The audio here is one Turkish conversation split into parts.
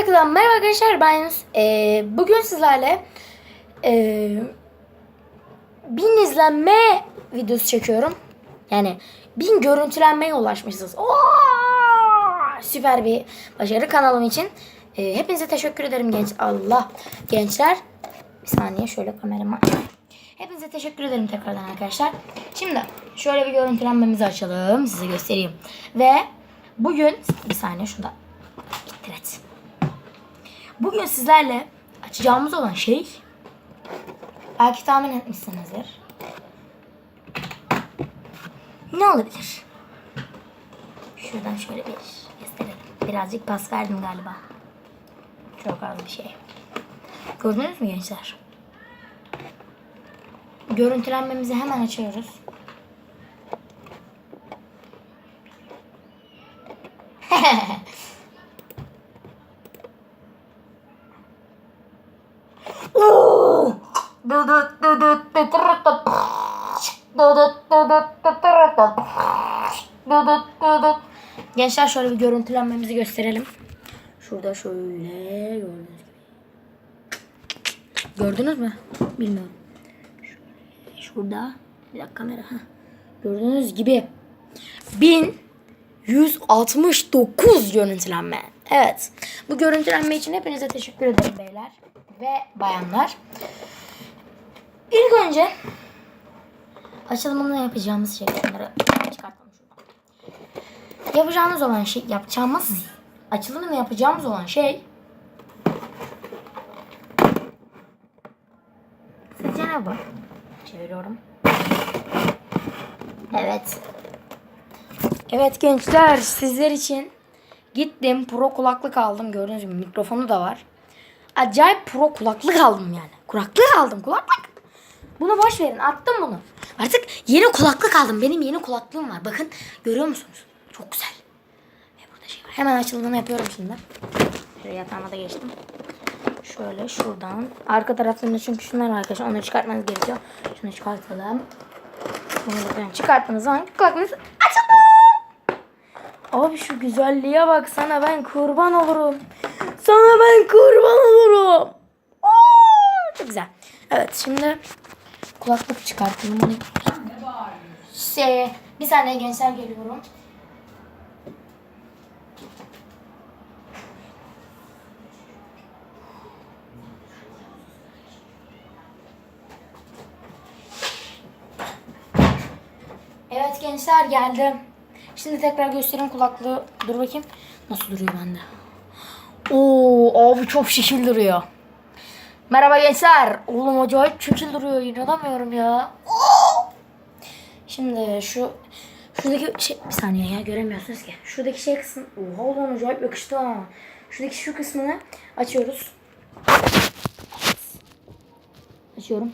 takılan merhaba arkadaşlar ben Yunus. Ee, bugün sizlerle ee, bin izlenme videosu çekiyorum. Yani bin görüntülenmeye ulaşmışsınız. Oo! Süper bir başarı kanalım için. Ee, hepinize teşekkür ederim genç Allah gençler. Bir saniye şöyle kameramı Hepinize teşekkür ederim tekrardan arkadaşlar. Şimdi şöyle bir görüntülenmemizi açalım. Size göstereyim. Ve bugün bir saniye şurada Evet. Bugün sizlerle açacağımız olan şey belki tahmin etmişsinizdir. Ne olabilir? Şuradan şöyle bir gösterelim. Birazcık pas verdim galiba. Çok az bir şey. Gördünüz mü gençler? Görüntülenmemizi hemen açıyoruz. Gençler şöyle bir görüntülenmemizi gösterelim. Şurada şöyle gördünüz. Gördünüz mü? Bilmiyorum. Şurada bir dakika kamera. Ha. Gördüğünüz gibi 1169 görüntülenme. Evet. Bu görüntülenme için hepinize teşekkür ederim beyler ve bayanlar. İlk önce açılımını yapacağımız şey şuradan. Yapacağımız olan şey yapacağımız açılımını yapacağımız olan şey ne bu? Çeviriyorum. Evet. Evet gençler sizler için gittim pro kulaklık aldım. Gördüğünüz gibi mikrofonu da var. Acayip pro kulaklık aldım yani. Kulaklık aldım kulaklık. Bunu boş verin attım bunu. Artık yeni kulaklık aldım. Benim yeni kulaklığım var. Bakın görüyor musunuz? Çok güzel. Ve burada şey var. Hemen açıldığını yapıyorum şimdi. Şöyle yatağıma da geçtim. Şöyle şuradan. Arka taraflarında çünkü şunlar var arkadaşlar. Onları çıkartmanız gerekiyor. Şunu çıkartalım. Bunu ben çıkarttığınız zaman kulaklığınız açıldı. Abi şu güzelliğe bak sana ben kurban olurum. Sana ben kurban olurum. Oo, çok güzel. Evet şimdi kulaklık çıkarttım. Şey, bir saniye gençler geliyorum. Evet gençler geldim. Şimdi tekrar göstereyim kulaklığı. Dur bakayım. Nasıl duruyor bende? Oo abi çok şekil duruyor. Merhaba gençler. Oğlum acayip çekil duruyor. İnanamıyorum ya. Şimdi şu şuradaki şey, bir saniye ya göremiyorsunuz ki. Şuradaki şey kısmı. Oha oğlum acayip yakıştı ha. Şuradaki şu kısmını açıyoruz. Açıyorum.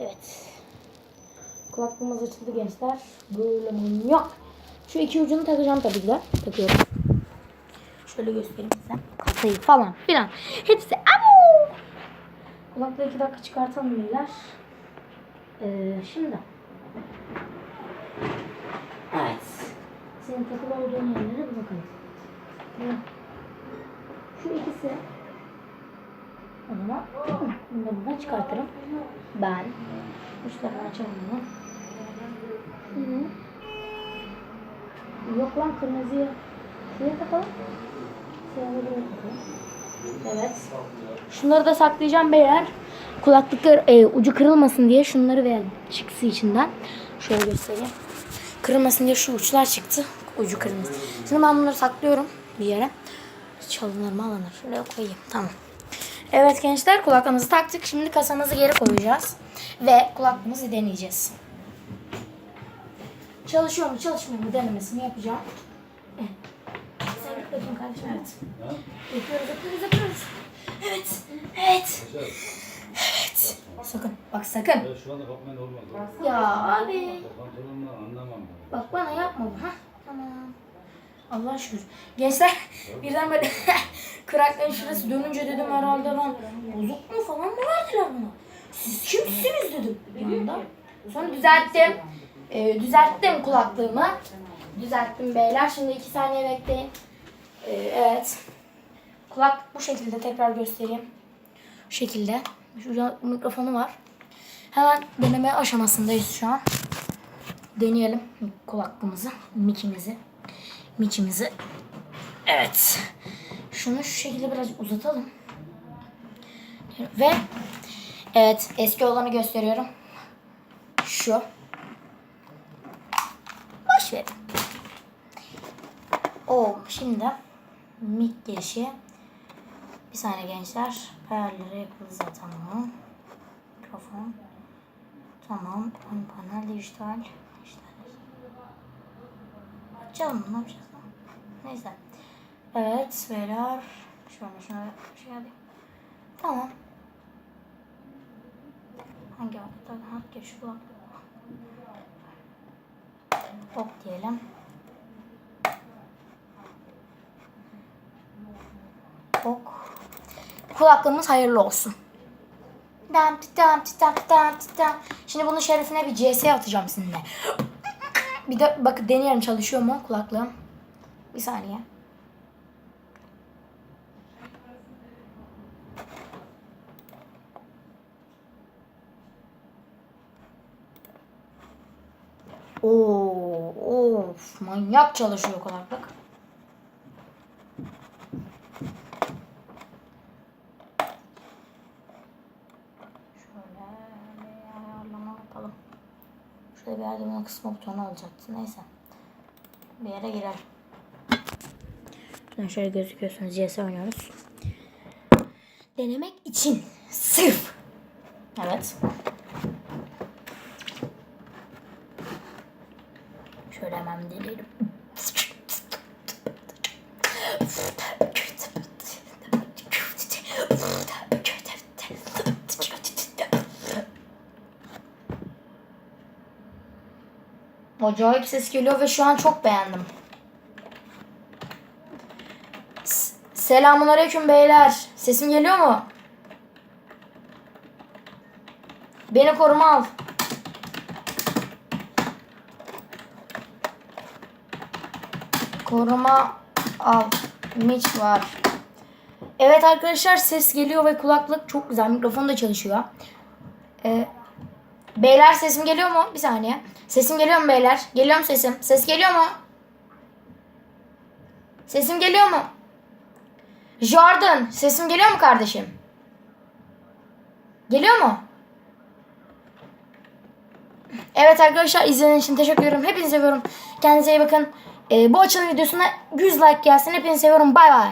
Evet. Kulaklığımız açıldı gençler. Böyle manyak. Şu iki ucunu takacağım tabii ki de. Takıyorum. Şöyle göstereyim size. Kasayı falan filan. Hepsi. Abo! Kulaklığı iki dakika çıkartalım beyler. Ee, şimdi. Evet. Senin takılı olduğun yerlere bir bakalım. Şu ikisi o zaman bunu da buradan çıkartırım. Ben uçlarını açalım bunu. Yok lan kırmızıya. Şuraya takalım. Evet. Şunları da saklayacağım beyler. Kulaklıklar e, ucu kırılmasın diye şunları verdim. Çıksı içinden. Şöyle göstereyim. Kırılmasın diye şu uçlar çıktı. Ucu kırılmasın. Şimdi ben bunları saklıyorum bir yere. Çalınır mı alınır. Şuraya koyayım. Tamam. Evet gençler kulaklığımızı taktık. Şimdi kasamızı geri koyacağız. Ve kulaklığımızı deneyeceğiz. Çalışıyor mu çalışmıyor mu denemesini yapacağım. Evet. Bakayım kardeşim evet. Yapıyoruz yapıyoruz yapıyoruz. Evet. Evet. Evet. Sakın. Bak sakın. Ya şu anda bakmayın olmaz. Ya abi. Pantolonla anlamam. Bak bana yapma. Hah tamam. Allah şükür. Gençler birden böyle krakların şurası dönünce dedim herhalde ben bozuk mu falan mı verdiler bana? Siz kimsiniz dedim anda. Sonra düzelttim. Ee, düzelttim kulaklığımı. düzelttim beyler. Şimdi iki saniye bekleyin. Ee, evet. Kulak bu şekilde tekrar göstereyim. Bu şekilde. Şurada mikrofonu var. Hemen deneme aşamasındayız şu an. Deneyelim kulaklığımızı, mikimizi. Mikimizi. Evet. Şunu şu şekilde biraz uzatalım. Ve evet eski olanı gösteriyorum. Şu. Boş ver. O şimdi mik girişi. Bir saniye gençler. Ayarları yapıldı zaten bu. Mikrofon. Tamam. Ön panel dijital. dijital. Açalım mı? Ne yapacağız? Neyse. Evet beyler. Şöyle şuna şey alayım. Tamam. Hangi hafta? Hangi şu hafta? Hop diyelim. Ok. Kulaklığımız hayırlı olsun. Dam, dam, dam, dam, dam. Şimdi bunun şerefine bir CS atacağım sizinle. Bir de bakın deneyelim çalışıyor mu kulaklığım. Bir saniye. Oo, of, manyak çalışıyor kulaklık. Şöyle bir ayarlama yapalım. Şurada bir yerde buna kısma butonu olacaktı. Neyse. Bir yere girer. Şuradan şöyle gözüküyorsunuz. CS oynuyoruz. Denemek için. Sırf. Evet. Şöyle hemen deneyelim. Acayip ses geliyor ve şu an çok beğendim. S- Selamun aleyküm beyler. Sesim geliyor mu? Beni koruma al. Koruma al. Miç var. Evet arkadaşlar ses geliyor ve kulaklık çok güzel. Mikrofon da çalışıyor. Ee, beyler sesim geliyor mu? Bir saniye. Sesim geliyor mu beyler? Geliyor mu sesim? Ses geliyor mu? Sesim geliyor mu? Jordan sesim geliyor mu kardeşim? Geliyor mu? Evet arkadaşlar izlediğiniz için teşekkür ederim. Hepinizi seviyorum. Kendinize iyi bakın. Ee, bu açılım videosuna 100 like gelsin. Hepinizi seviyorum. Bay bay.